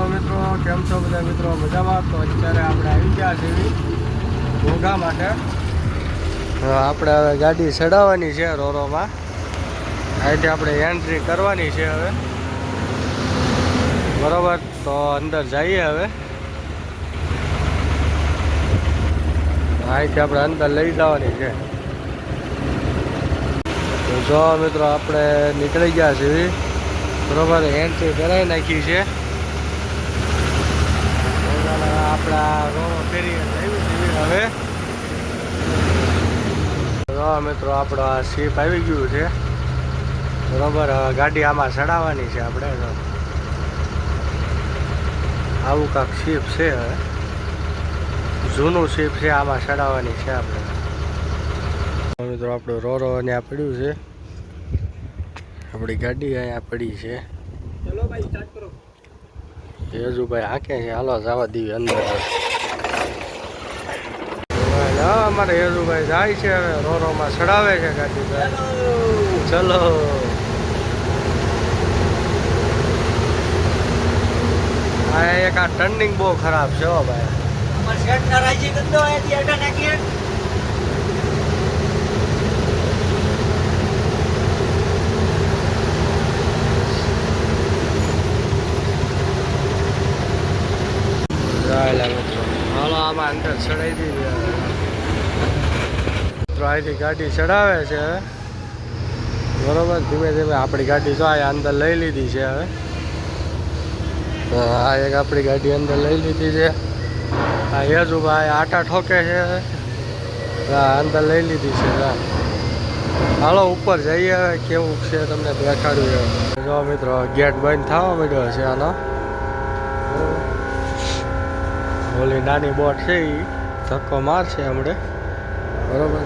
Hello મિત્રો, કેમ છો બધા મિત્રો? મજામાં? તો અત્યારે આપણે આવી ગયા છીએ ઘોઘા માટે. આપણે હવે ગાડી ચડાવવાની છે રોરોમાં. અહીંથી આપણે એન્ટ્રી કરવાની છે હવે. બરોબર? તો અંદર જઈએ હવે. અહીંથી આપણે અંદર લઈ જવાની છે. તો જો મિત્રો, આપણે નીકળી ગયા છીએ. બરોબર? એન્ટ્રી કરાવી નાખી છે. આપણા ફેરી આવી છીએ હવે મિત્રો, આપણો આ સીપ આવી ગયું છે. બરોબર, હવે ગાડી આમાં ચડાવવાની છે આપણે આવું કાંક સીપ છે હવે. જૂનું સીપ છે, આમાં ચડાવવાની છે આપણે. મિત્રો, આપણું રો અહીંયા પડ્યું છે. આપણી ગાડી અહીંયા પડી છે. ચલો ભાઈ સ્ટાર્ટ કરો. યજુભાઈ હાકે છે. હાલો, જવા દીવી અંદર અમારે યજુભાઈ જાય છે હવે. રોરોમાં ચડાવે છે ગાડી ચલો. આ એક આ ટર્નિંગ બહુ ખરાબ છે ભાઈ અમાર શેઠ ના રાજી ગંદો અહીંયાથી અડા નાખીએ ચાલે મિત્રો હાલો આમાં અંદર ચડાવી દીધી. અહીંથી ગાડી ચડાવે છે બરોબર, ધીમે ધીમે આપણી ગાડી જો આ અંદર લઈ લીધી છે હવે આ એક આપણી ગાડી અંદર લઈ લીધી છે આ યજુભાઈ આટા ઠોકે છે હા અંદર લઈ લીધી છે, હા. હાલો, ઉપર જઈએ હવે, કેવું છે તમને દેખાડ્યું. જો મિત્રો, ગેટ બંધ થવા માંડ્યો છે આનો ઓલી નાની બોટ છે એ ધક્કો મારશે હમણે. બરોબર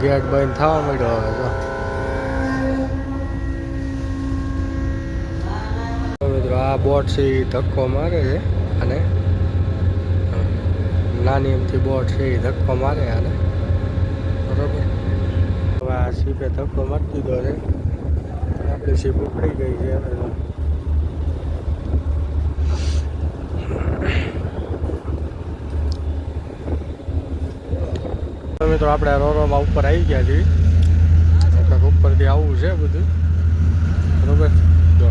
ગેટ બંધ થવા માંડ્યો હવે તો. આ બોટ છે એ ધક્કો મારે છે અને નાની એમથી બોટ છે એ ધક્કો મારે અને બરોબર. હવે આ સીપે ધક્કો મારતી દીધો છે. આપણી સીપ ઉપડી ગઈ છે હવે તો. તો મિત્રો, આપણે રોરોમાં ઉપર આવી ગયા છીએ. કંઈક ઉપરથી આવવું છે બધું. બરોબર? જો.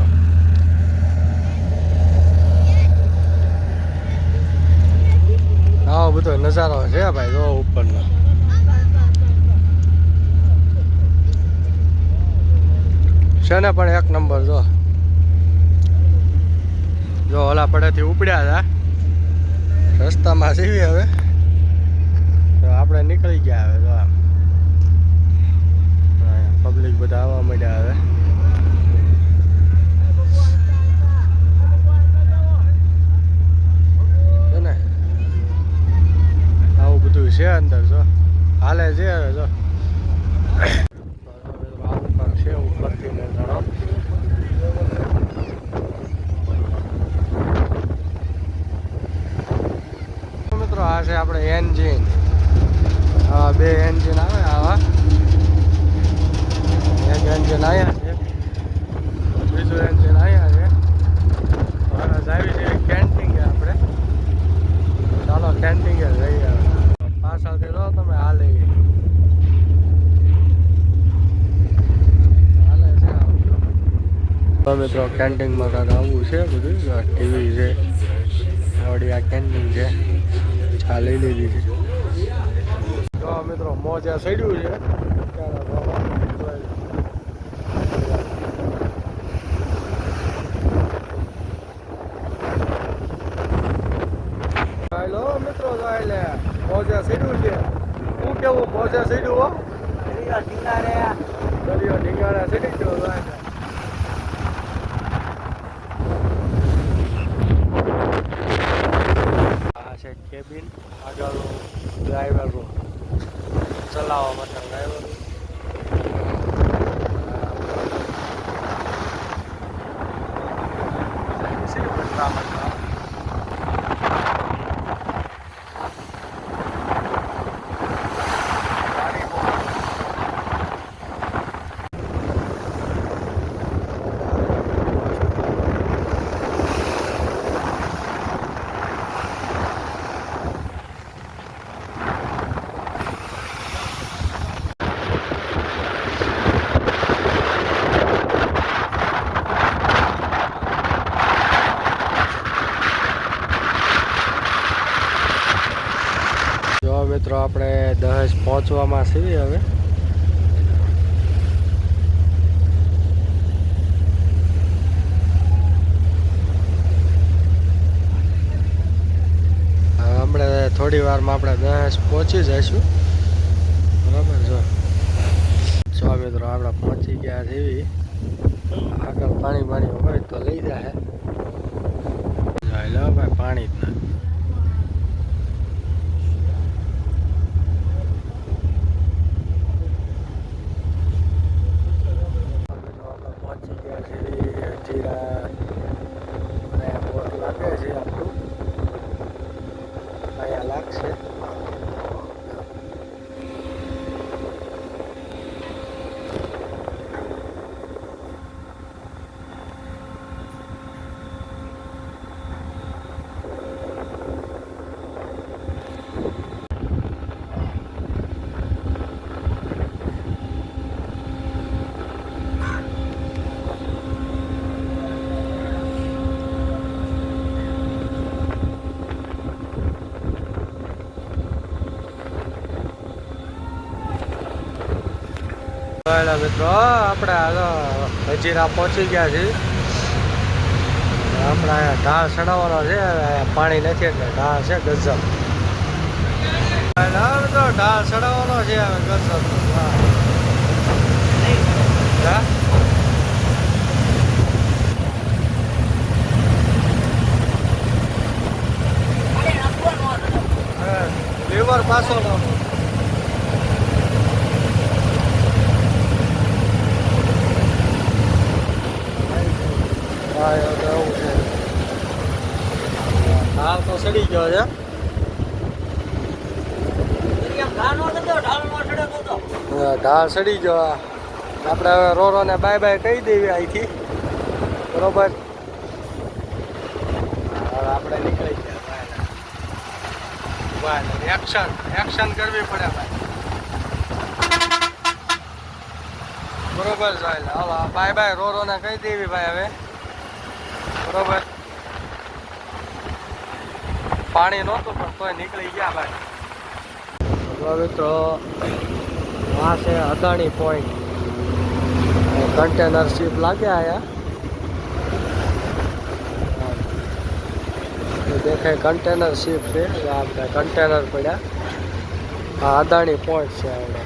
આવો બધો નજારો છે ભાઈ, જો ઉપરનો. છે ને પણ એક નંબર, જો. જો, ઓલા પડેથી ઉપડ્યા હતા. રસ્તામાં સીવી હવે. તો આપણે નીકળી ગયા હવે તો આમ. પબ્લિક બધા આવવા માંડ્યા હવે. આવું બધું છે અંદર, જો. હાલે છે હવે, જો. છે ઉપરથી મિત્રો, આ છે આપણે એન્જિન બે એન્જિન આવે આવા. એક એન્જિન આવ્યા છે. બીજું એન્જિન આવ્યા છે. હવે આવી છે કેન્ટિંગે આપણે. ચાલો કેન્ટિંગે જઈએ. પાછળથી લો તમે આ લઈ મિત્રો કેન્ટિંગમાં કાંક આવવું છે બધું. ટીવી છે. આવડી આ કેન્ટીન છે. ચા લઈ લીધી છે. મિત્રો મોજે સડ્યું છે. ત્યારે લો. મિત્રો જોઈ લે. મોજે સડ્યું છે. શું કેવું મોજે સીડ્યું હો? દરિયો દરિયો ઢીંગાણા સીડી ગયો જોઈ લે. આ છે કેબિન આગળ ડ્રાઈવર રૂમ ચલાવવા માટે ડ્રાઈવર દહેજ પહોંચવામાં સીવી હવે. હમણાં થોડી વારમાં આપણે દહેજ પહોંચી જઈશું. બરાબર જો. જો મિત્રો, આપણે પહોંચી ગયા જેવી આગળ પાણી પાણી હોય તો લઈ જાય ભાઈ, પાણી જ નથી જીરા અને હેલો મિત્રો. આપણે હજીરા પહોંચી ગયા છીએ. આપણે અહીંયા ઢાળ ચડાવવાનો છે અહીંયા પાણી નથી એટલે ઢાળ છે ગજબ. મિત્રો ઢાળ ચડાવવાનો છે હવે ગજબ. હા. લીવર પાછો નાખો હા એવું તો એવું છે હાલ ગયો છે. ઢાળ સડી ગયો આપણે હવે રોરોને બાય બાય કહી દેવી અહીંથી. બરોબર? આપણે નીકળી ગયા એક્શન એક્શન કરવી પડે ભાઈ બરોબર, સાહેબ. હાલો બાય બાય રોરોને કહી દેવી ભાઈ હવે. બરોબર? પાણી નહોતું, પણ તોય નીકળી ગયા ભાઈ. મિત્રો, આ છે અદાણી પોઈન્ટ કન્ટેનર શિપ લાગ્યા આયા દેખાય કન્ટેનર શિપ છે આપણે કન્ટેનર પડ્યા. આ અદાણી પોઈન્ટ છે આપણે